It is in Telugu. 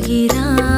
తిరుగిరా